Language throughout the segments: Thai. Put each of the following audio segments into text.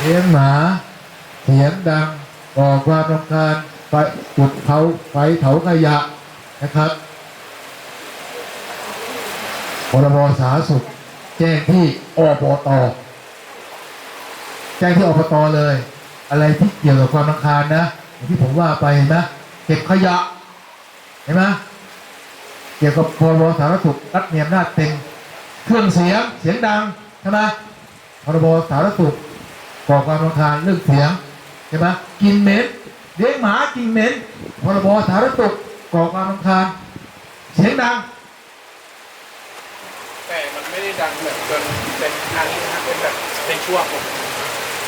เลี้ยงหมาเสียงดังก่อความรำคาญไฟจุดเผาไฟเผาขยะนะครับพรบสาธารณสุข แจ้งที่อบตแจ้งที่อบตเลย อะไรที่เกี่ยวกับความรำคาญนะอย่างที่ผมว่าไปเห็นไหมเก็บขยะเห็นไหมเกี่ยวกับพรบสาธารณสุขรัฐมีอำนาจเต็มเครื่องเสียงเสียงดังใช่ไหมพรบสาธารณสุข ก่อความรำคาญเรื่องเสียงใช่ไหมกินเหม็นเลี้ยงหมากินเหม็นพรบสาธารณสุขก่อความรำคาญเสียงดังแต่มันไม่ได้ดังแบบจนเป็นอันนี้นะครับเป็นแบบเป็นช่วง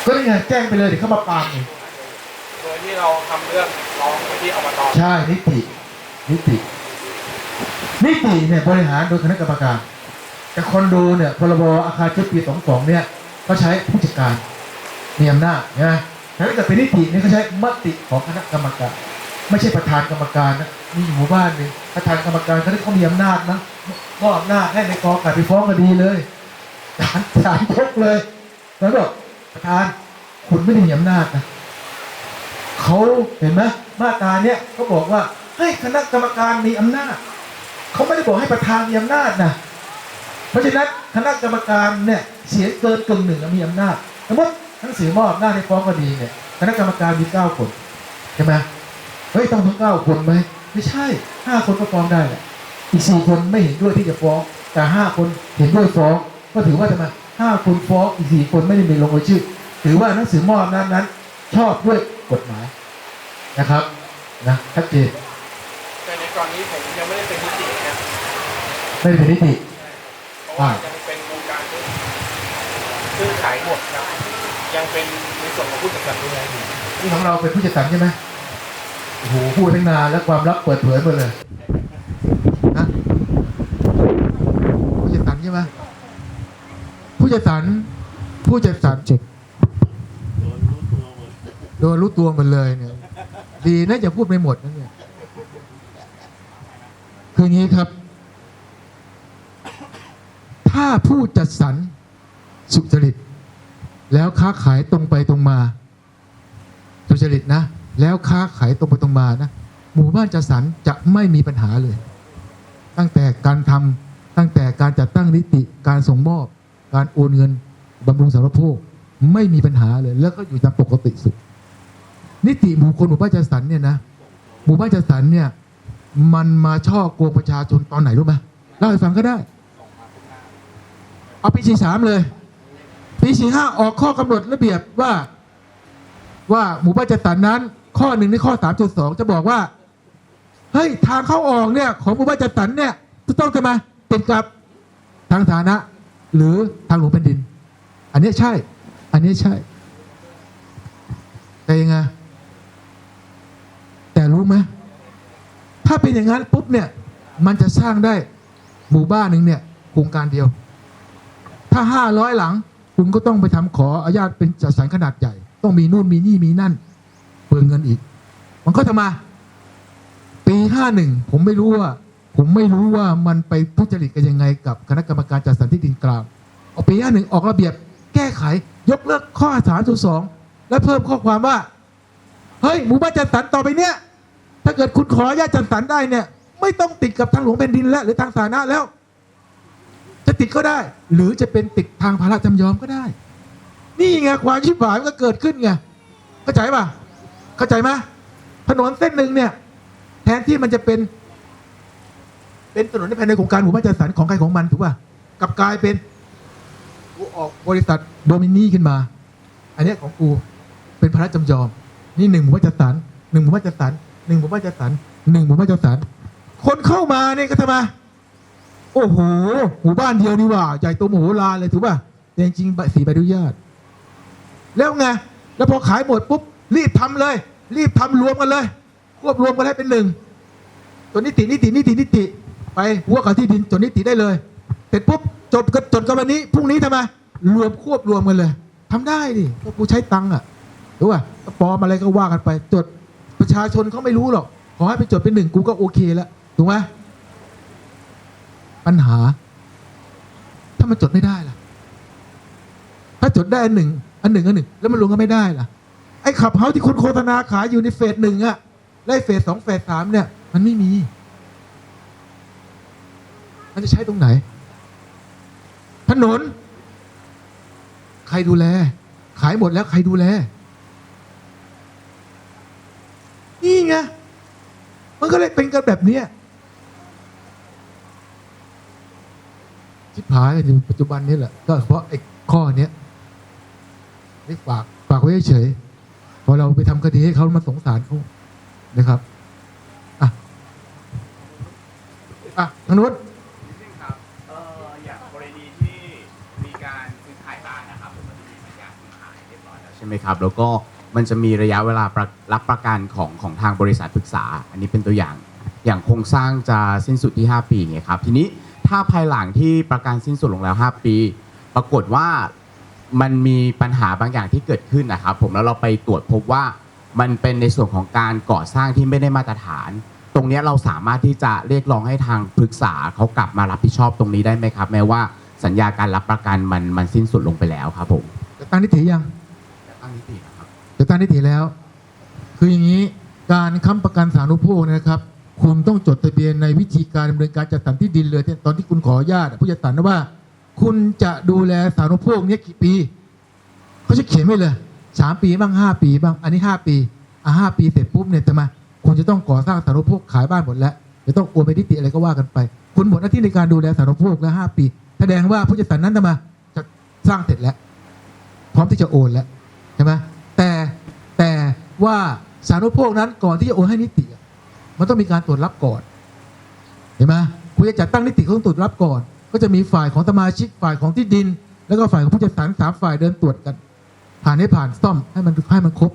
ก็นี่ไงแจ้งไปเลยเดี๋ยวเข้ามาปรามอีกโดยที่เราทำเรื่องร้องไปที่อบตใช่นิตินิตินิติเนี่ยบริหารโดยคณะกรรมการแต่คอนโดเนี่ยพรบอาคารชุดปีสองสองเนี่ยก็ใช้ผู้จัดการ มีอำนาจนะแต่ถ้าเกิดเป็นนิติเนี่ยเขาใช้มติของคณะกรรมการ ไม่ใช่ประธานกรรมการนะมีหมู่บ้านหนึ่งประธานกรรมการเขาได้เขามีอำนาจนะมอบอำนาจให้ในกองการไปฟ้องคดีเลยศาลศาลยกเลย แล้วบอกประธานคุณไม่ได้มีอำนาจนะเขาเห็นไหมมาตราเนี้ยเขาบอกว่าให้คณะกรรมการมีอำนาจเขาไม่ได้บอกให้ประธานมีอำนาจนะเพราะฉะนั้นคณะกรรมการเนี่ยเสียงเกินกึ่งหนึ่งมีอำนาจสมมติ หนังสือมอบอำนาจให้ฟ้องคดีเนี่ยคณะกรรมการมีเก้าคนใช่ไหมเฮ้ยต้องทั้งเก้าคนไหมไม่ใช่ห้าคนก็ฟ้องได้แหละอีกสี่คนไม่เห็นด้วยที่จะฟ้อง แต่ห้าคนเห็นด้วยฟ้อง ก็ถือว่าทำไมห้าคนฟ้องอีกสี่คนไม่ได้มีลงรายชื่อ ถือว่าหนังสือมอบอำนาจนั้น ชอบด้วยกฎหมายนะครับนะชัดเจนแต่ในกรณีผมยังไม่ได้เป็นนิตินะไม่ได้เป็นนิติเพราะว่ายังเป็นวงการที่ซื้อขายหมดครับ ยังเป็นในส่วนของผู้จัดการดูแลอยู่นี่ของเราเป็นผู้จัดสรรใช่ไหมโอ้โหพูดตั้งนานแล้วความลับเปิดเผยหมดเลยนะผู้จัดสรรใช่ไหมผู้จัดสรรผู้จัดสรรเจ็บโดนรู้ตัวหมดเลยเนี่ย ดีนะอย่าพูดไม่หมดนะเนี่ยคืออย่างนี้ครับ ถ้าผู้จัดสรรสุจริต แล้วค้าขายตรงไปตรงมาสุจริตนะ แล้วค้าขายตรงไปตรงมานะหมู่บ้านจัดสรรจะไม่มีปัญหาเลย ตั้งแต่การทำตั้งแต่การจัดตั้งนิติการส่งมอบ การโอนเงินบำรุงสารโภคไม่มีปัญหาเลย แล้วก็อยู่ตามปกติสุด นิติหมู่คนหมู่บ้านจัดสรรเนี่ยนะหมู่บ้านจัดสรรเนี่ย มันมาช่อโกงประชาชนตอนไหนรู้ไหมเล่าให้ฟังก็ได้ เอาปีสี่สามเลย ปีสี่ห้าออกข้อกำหนดระเบียบว่า ว่าหมู่บ้านจัดสรรนั้น ข้อหนึ่งในข้อสามจุดสองจะบอกว่าเฮ้ยทางเข้าออกเนี่ย ของหมู่บ้านจัดสรรเนี่ยจะต้องจะมาติดกับทางสาธารณะหรือทางหลวงแผ่นดิน อันนี้ใช่ อันนี้ใช่แต่ยังไงแต่รู้ไหมถ้าเป็นอย่างนั้นปุ๊บเนี่ย มันจะสร้างได้หมู่บ้านหนึ่งเนี่ยโครงการเดียว ถ้าห้าร้อยหลัง คุณก็ต้องไปทำขออนุญาตเป็นจัดสรรขนาดใหญ่ ต้องมีนู่นมีนี่มีนั่นเปลืองเงินอีก มันก็จะมา ปีห้าหนึ่งผมไม่รู้ว่า ผมไม่รู้ว่ามันไปทุจริตกันยังไง กับคณะกรรมการจัดสรรที่ดินกลางเอาปีห้าหนึ่งออกระเบียบ แก้ไข ยกเลิกข้อสามสองและเพิ่มข้อความว่าเฮ้ยหมู่บ้านจัดสรรต่อไปเนี้ยถ้าเกิดคุณขออนุญาตจัดสรรได้เนี่ย ไม่ต้องติดกับทางหลวงแผ่นดินแล้วหรือทางสาธารณะแล้ว จะติดก็ได้ หรือจะเป็นติดทางภาระจำยอมก็ได้ นี่ไงความชิบหายมันก็เกิดขึ้นไงเข้าใจป่ะเข้าใจไหมถนนเส้นหนึ่งเนี่ย แทนที่มันจะเป็น เป็นถนนในภายในโครงการหมู่บ้านจัดสรรของใครของมันถูกป่ะกลับกลายเป็นกูออกบริษัทโดมินีขึ้นมา อันนี้ของกูเป็นภาระจำยอม นี่หนึ่งหมู่บ้านจัดสรรหนึ่งหมู่บ้านจัดสรรหนึ่งหมู่บ้านจัดสรรหนึ่งหมู่บ้านจัดสรรคนเข้ามาเนี่ยก็ทำไม โอ้โหหมู่บ้านเดียวนี่ว่าใหญ่โตมโหฬารเลยถูกป่ะแต่จริงๆใบสีใบอนุญาต แล้วไงแล้วพอขายหมดปุ๊บรีบทำเลย รีบทำรวมกันเลย ควบรวมกันให้เป็นหนึ่งตัวนิตินิตินิตินิติ ไปหัวกับที่ดินจดนิติได้เลยเสร็จปุ๊บจดกันจดกันวันนี้พรุ่งนี้ทำไมรวมควบรวมกันเลยทำได้ดิก็กูใช้ตังค์อะรู้ป่ะปลอมอะไรก็ว่ากันไป จดประชาชนเขาไม่รู้หรอกขอให้ไปจดเป็นหนึ่งกูก็โอเคแล้วถูกไหม ปัญหา ถ้ามันจดไม่ได้ล่ะ ถ้าจดได้อันหนึ่ง อันหนึ่งอันหนึ่ง แล้วมันรวมกันไม่ได้ล่ะ ไอ้ขับเฮาที่คุณโฆษณาขายอยู่ในเฟสหนึ่งอะและเฟสสองเฟสสามเนี่ย มันไม่มี มันจะใช้ตรงไหน ถนน ใครดูแล ขายหมดแล้วใครดูแล นี่ไงมันก็เลยเป็นกันแบบเนี้ย ชิบหายกันปัจจุบันนี้แหละ ก็เพราะไอ้ข้อเนี้ยนี่ฝากฝากไว้เฉยพอเราไปทำคดีให้เขามาสงสารเขานะครับอะอะทางนู้นนิดนึงครับอ่ออย่างกรณีที่มีกานรับผมมันใช่ไหมครับ แล้วก็มันจะมีระยะเวลาระรับประกันของของทางบริษัทปรึกษา อันนี้เป็นตัวอย่าง อย่างโครงสร้างจะสิ้นสุดที่ 5 ปีไงครับ ทีนี้ ถ้าภายหลังที่ประกันสิ้นสุดลงแล้ว 5 ปี ปรากฏว่ามันมีปัญหาบางอย่างที่เกิดขึ้นนะครับ ผมแล้วเราไปตรวจพบว่ามันเป็นในส่วนของการก่อสร้างที่ไม่ได้มาตรฐาน ตรงเนี้ยเราสามารถที่จะเรียกร้องให้ทางปรึกษาเขากลับมารับผิดชอบตรงนี้ได้ไหมครับ แม้ว่าสัญญาการรับประกันมันมันสิ้นสุดลงไปแล้วครับผมจะตั้งนิติยังตั้งนิตินะครับจะตั้งนิติแล้ว คืออย่างนี้การค้ำประกันสาธารณูปโภคนะครับ คุณต้องจดทะเบียนในวิธีการดำเนินการจัดสรรที่ดินเลยตอนที่คุณขออนุญาตผู้จัดสรรนะว่า คุณจะดูแลสาธารณูปโภคเนี้กี่ปีเขาจะเขียนไว้เลยสามปีบ้างห้าปีบ้างอันนี้ห้าปีอะห้าปีเสร็จปุ๊บเนี่ยจะมาคุณจะต้องก่อสร้างสาธารณูปโภคขายบ้านหมดแล้วจะต้องโอนไปนิติอะไรก็ว่ากันไป คุณหมดหน้าที่ในการดูแลสาธารณูปโภคแล้วห้าปี แสดงว่าผู้จัดสรรนั้นจะมาจะสร้างเสร็จแล้ว พร้อมที่จะโอนแล้วใช่ไหมแต่แต่ว่าสาธารณูปโภคนั้นก่อนที่จะโอนให้นิติ มันต้องมีการตรวจรับก่อนเห็นไหมคุณจะจัดตั้งนิติเขาต้องตรวจรับก่อน ก็จะมีฝ่ายของสมาชิกฝ่ายของที่ดิน แล้วก็ฝ่ายของผู้จัดสรรสามฝ่ายเดินตรวจกัน ผ่านให้ผ่านซ่อมให้มันให้มันครบ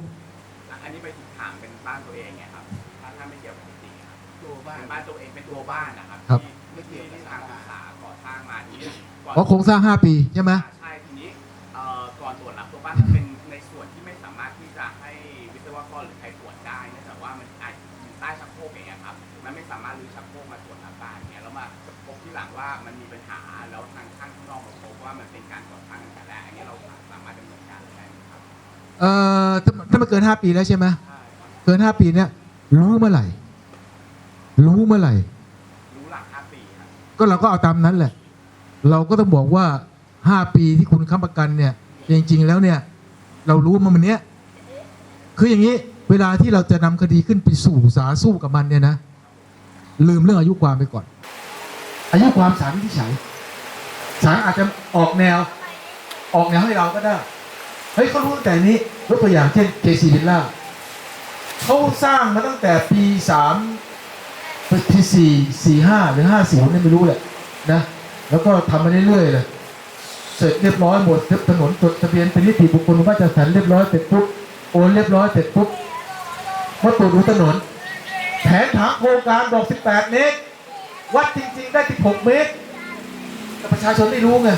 อันนี้ไปถึงถามเป็นบ้านตัวเองไงครับถ้าถ้าไม่เกี่ยวกับนิติครับตัวบ้านเป็นบ้านตัวเองเป็นตัวบ้านนะครับครับที่ไม่เกี่ยวกับทางปรึกษาก่อสร้างมาทีนี้ก่อนเพราะโครงสร้าง5ปีใช่ไหมใช่ทีนี้เอ่อก่อนตรวจรับตัวบ้านมันเป็นในส่วนที่ไม่สามารถที่จะให้วิศวกรหรือใครตรวจได้เนื่อ เอ่อถ้าถ้ามันเกิน5ปีแล้วใช่ไหมเกิน5ปีเนี่ยรู้เมื่อไหร่ รู้เมื่อไหร่ รู้หลังห้าปีครับก็เราก็เอาตามนั้นแหละ เราก็ต้องบอกว่าห้าปีที่คุณค้ำประกันเนี่ย จริง ๆ แล้วเนี่ย เรารู้มามันเนี้ยคืออย่างนี้เวลาที่เราจะนำคดีขึ้นไปสู่ศาลสู้กับมันเนี่ยนะ ลืมเรื่องอายุความไปก่อน อายุความศาลวินิจฉัยศาลอาจจะออกแนว ออกแนวให้เราก็ได้ เฮ้ยเขารู้ตั้งแต่นี้ยกตัวอย่างเช่นเคซีวิลล่าเขาสร้างมาตั้งแต่ปีสามปีสี่สี่ห้าหรือห้าสี่ผมไม่รู้แหละนะ แล้วก็ทำมาเรื่อยๆเลยเสร็จเรียบร้อยหมดถนนจดทะเบียนเป็นนิติบุคคลว่าจะสันเรียบร้อยเสร็จปุ๊บโอนเรียบร้อยเสร็จปุ๊บมาตรวจดูถนน แผนผังโครงการบอก 18 เมตร วัดจริง ๆ ได้ 16 เมตร แต่ประชาชนไม่รู้ไง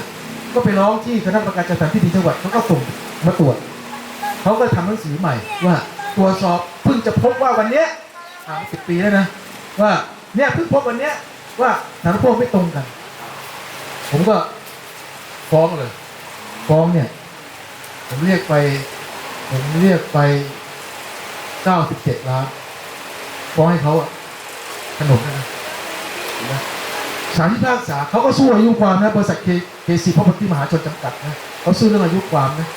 ก็ไปร้องที่คณะกรรมการจัดสรรที่ดินจังหวัดเขาก็ส่ง มาตรวจเขาก็ทำหนังสือใหม่ ว่าตรวจสอบเพิ่งจะพบว่าวันเนี้ยผ่านสิบปีแล้วนะ ว่าเนี่ยเพิ่งพบวันเนี้ยว่าสารพวกไม่ตรงกัน ผมก็ฟ้องเลยฟ้องเนี่ย ผมเรียกไป ผมเรียกไปเก้าสิบเจ็ดล้านฟ้องให้เขาอะขนมนะนะเห็นไหมศาลพิพากษาเขาก็สู้อายุความนะบริษัทเคซีพ r o p e r t y มหาชนจำกัดนะเขาสู้เรื่องอายุความนะ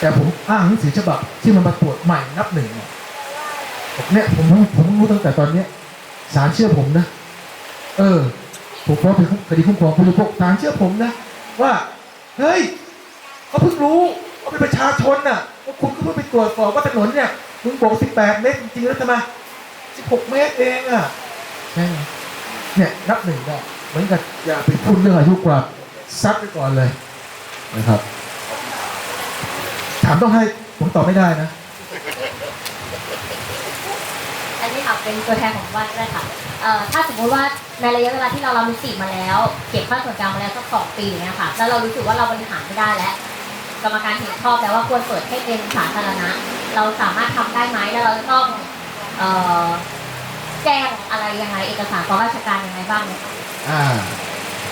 แต่ผมอ้างหนังสือฉบับที่มันมาตรวจใหม่นับหนึ่งเนี่ยเนี่ยผมรู้ผมรู้ตั้งแต่ตอนเนี้ยศาลเชื่อผมนะ เออ ผมฟ้องเป็นคดีคุ้มครองผู้บริโภคศาลเชื่อผมนะ ว่า เฮ้ยเขาเพิ่งรู้ว่าเป็นประชาชนน่ะว่าคุณก็เพิ่งไปตรวจสอบว่าถนนเนี่ยมึงบอก18เมตรจริงๆแล้วทำไม16เมตรเองอะใช่ไหมเนี่ยนับหนึ่งได้เหมือนกับอย่าไปพูดเรื่องอายุควาซัดไปก่อนเลยนะครับามต้องให้ ผมตอบไม่ได้นะ อันนี้ค่ะเป็นตัวแทนของวัดก็ได้ค่ะเอ่อถ้าสมมติว่าในระยะเวลาที่เรารับนิติมาแล้ว เก็บค่าส่วนกลางมาแล้วสักสองปีอย่างเงี้ยค่ะ แล้วเรารู้สึกว่าเราบริหารไม่ได้แล้ว กรรมการเห็นชอบแล้วว่าควรเปิดให้เป็นสาธารณะ เราสามารถทำได้ไหมแล้วเราจะต้องเอ่อแจ้งอะไรยังไงเอกสารต่อราชการยังไงบ้างเนี่ยค่ะอ่า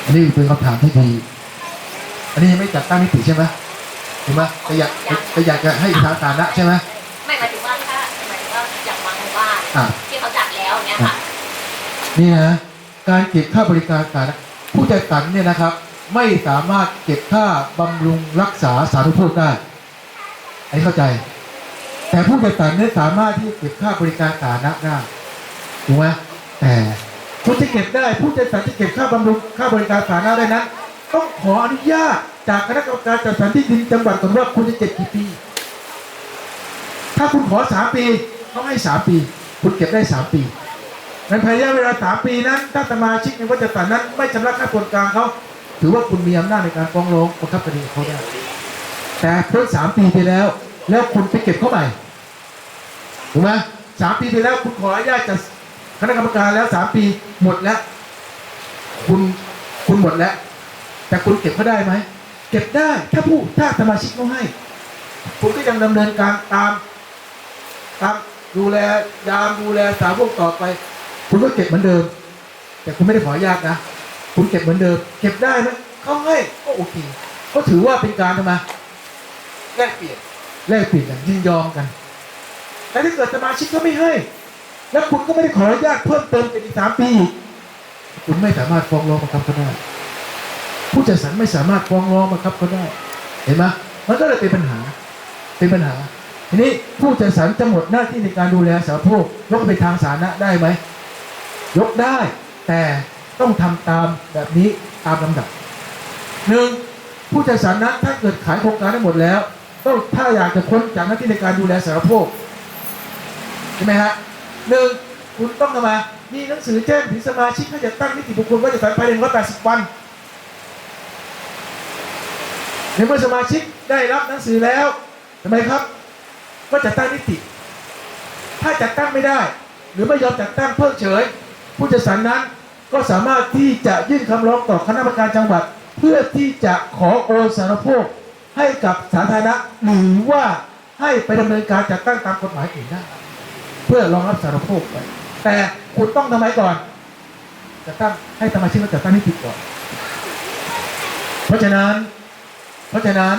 อันนี้เป็นคำถามที่ดี อันนี้ยังไม่จัดตั้งนิติใช่ไหม ถูกไหมแต่อยากแต่อยากจะให้ทางสาธารณะใช่ไหมไม่หมายถึงว่าถ้าหมายถึงว่าอย่างบางหมู่บ้านอ่าที่เขาจัดแล้วเนี้ยค่ะนี่นะการเก็บค่าบริการสาธารณะผู้จัดสรรเนี่ยนะครับ ไม่สามารถเก็บค่าบำรุงรักษาสาธารณูปโภคได้อันนี้เข้าใจ แต่ผู้จัดสรรเนี่ยสามารถที่จะเก็บค่าบริการสาธารณะได้ถูกไหมแต่คุณจะเก็บได้ผู้จัดสรรจะเก็บค่าบำรุงค่าบริการสาธารณะได้นั้นต้องขออนุญาต จากคณะกรรมการจัดสรรที่ดินจังหวัดก่อนว่าคุณจะเก็บกี่ปี ถ้าคุณขอสามปีต้องให้สามปี คุณเก็บได้สามปีในภายในระยะเวลาสามปีนั้นถ้าสมาชิกในวัดจัดสรรนั้น ไม่ชำระค่าส่วนกลางเขาถือว่าคุณมีอำนาจในการฟ้องร้องบังคับคดีกับเขาได้แต่เพิ่งสามปีไปแล้ว แล้วคุณไปเก็บเขาใหม่ถูกไหมสามปีไปแล้วคุณขออนุญาตจากคณะกรรมการแล้วสามปีหมดแล้ว คุณคุณหมดแล้ว แต่คุณเก็บเขาได้ไหม เก็บได้ถ้าผู้ถ้าสมาชิกเขาให้คุณก็ยังดำเนินการตามตามดูแลยามดูแลสาวกต่อไป คุณก็เก็บเหมือนเดิม แต่คุณไม่ได้ขออนุญาตนะคุณเก็บเหมือนเดิม เก็บได้ไหมเขาให้ก็โอเคก็ถือว่าเป็นการทำไมแลกเปลี่ยนแลกเปลี่ยนกันยินยอมกันแต่ถ้าเกิดสมาชิกก็ไม่ให้ แล้วคุณก็ไม่ได้ขออนุญาตเพิ่มเติมเป็นอีกสามปีอีกคุณไม่สามารถฟ้องร้องบังคับเขาได้ ผู้จัดสรรไม่สามารถฟ้องร้องบังคับเขาได้ เห็นไหมมันก็เลยเป็นปัญหา เป็นปัญหา ทีนี้ผู้จัดสรรจะหมดหน้าที่ในการดูแลสาธารณูปโภคยกไปทางสาธารณะได้ไหม ยกได้ แต่ต้องทำตามแบบนี้ตามลำดับหนึ่งผู้จัดสรรนั้นถ้าเกิดขายโครงการได้หมดแล้วต้องถ้าอยากจะพ้นจากหน้าที่ในการดูแลสาธารณูปโภคใช่ไหมฮะหนึ่งคุณต้องทำไมามีหนังสือแจ้งถึงสมาชิกให้จัดตั้งนิติบุคคลว่าจะสรรภายในร้อยแปดสิบวัน ในเมื่อสมาชิกได้รับหนังสือแล้วทำไมครับ ก็จัดตั้งนิติ ถ้าจัดตั้งไม่ได้ หรือไม่ยอมจัดตั้งเพิกเฉย ผู้จัดสรรนั้นก็สามารถที่จะยื่นคำร้องต่อคณะกรรมการจังหวัด เพื่อที่จะขอโอนสารโภคให้กับสาธารณะหรือว่าให้ไปดำเนินการจัดตั้งตามกฎหมายอื่นได้เพื่อรองรับสารโภคไปแต่คุณต้องทำไมก่อนจัดตั้งให้สมาชิกมาจัดตั้งนิติก่อน เพราะฉะนั้น เพราะฉะนั้น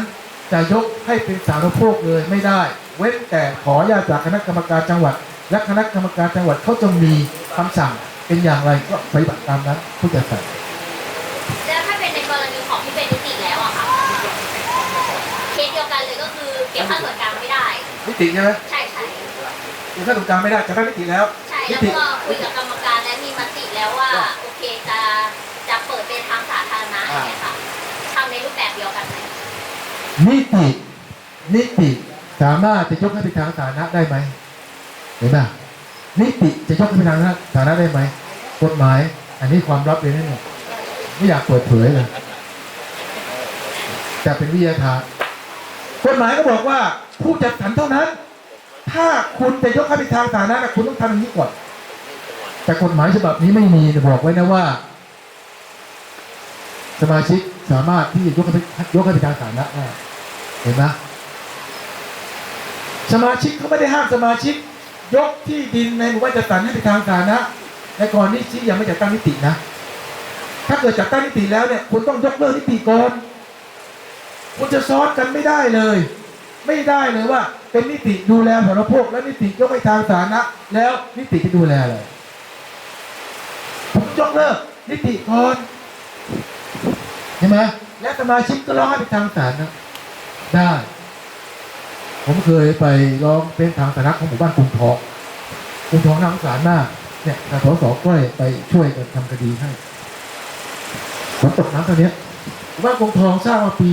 จะยกให้เป็นสาธารณโภคเลยไม่ได้ เว้นแต่ขออนุญาตจากคณะกรรมการจังหวัด และคณะกรรมการจังหวัดเขาจะมีคำสั่งเป็นอย่างไรก็ปฏิบัติตามนั้นผู้จัดสรรแล้วถ้าเป็นในกรณีของที่เป็นนิติแล้วอะค่ะเคสเดียวกันเลยก็คือเก็บค่าส่วนกลางไม่ได้นิติใช่ไหมใช่ใช่คือถ้าตรงกลางไม่ได้จะได้นิติแล้วใช่นิแล้วติก็ นิติ นิติสามารถจะยกให้เป็นทางสาธารณะได้ไหมเห็นไหมนิติจะยกให้เป็นทางสาธารณะได้ไหมกฎหมาย อันนี้ความลับเลยนะเนี่ยไม่อยากเปิดเผยเลยแต่เป็นวิทยาทานกฎหมายก็บอกว่าผู้จัดสรรเท่านั้น ถ้าคุณจะยกให้เป็นทางสาธารณะนะคุณต้องทำอย่างนี้ก่อนแต่กฎหมายฉบับนี้ไม่มีบอกไว้นะว่า สมาชิกสามารถที่จะยกให้ยกให้เป็นทางสาธารณะได้ ห็นไหมสมาชิกเขาไม่ได้ห้ามสมาชิก ยกที่ดินในหมู่บ้านจัดสรรให้เป็นทางสาธารณะในกรณีที่ยังไม่จัดตั้งนิตินะ ถ้าเกิดจัดตั้งนิติแล้วเนี่ยคุณต้องยกเลิกนิติก่อนคุณจะซ้อนกันไม่ได้เลย ไม่ได้เลยว่า เป็นนิติดูแลสารโภคและนิติยกไปทางสาธารณะ แล้วนิติจะดูแลอะไรผมยกเลิกนิติก่อนใช่ไหมและสมาชิกก็ร้องให้เป็นทางสาธารณะ ได้ ผมเคยไปร้องเป็นทางสาธารณะของหมู่บ้านกรุงทองกรุงทองน่าสงสารมากเนี่ยทางสสก้อยไปช่วยกันทำคดีให้ฝนตกน้ำตอนนี้หมู่บ้านกรุงทองสร้างมาปี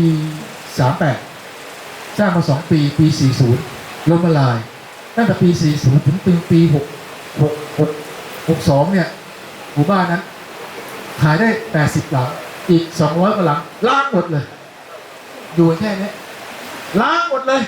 สามแปดสร้างมาสองปี ปีสี่ศูนย์ล้มละลายตั้งแต่ปีสี่ศูนย์ถึงปีปีหกหกหกหกสองเนี่ยหมู่บ้านนั้นขายได้แปดสิบหลังอีกสองร้อยกว่าหลังล้างหมดเลยอยู่แค่นี้ ล้างหมดเลย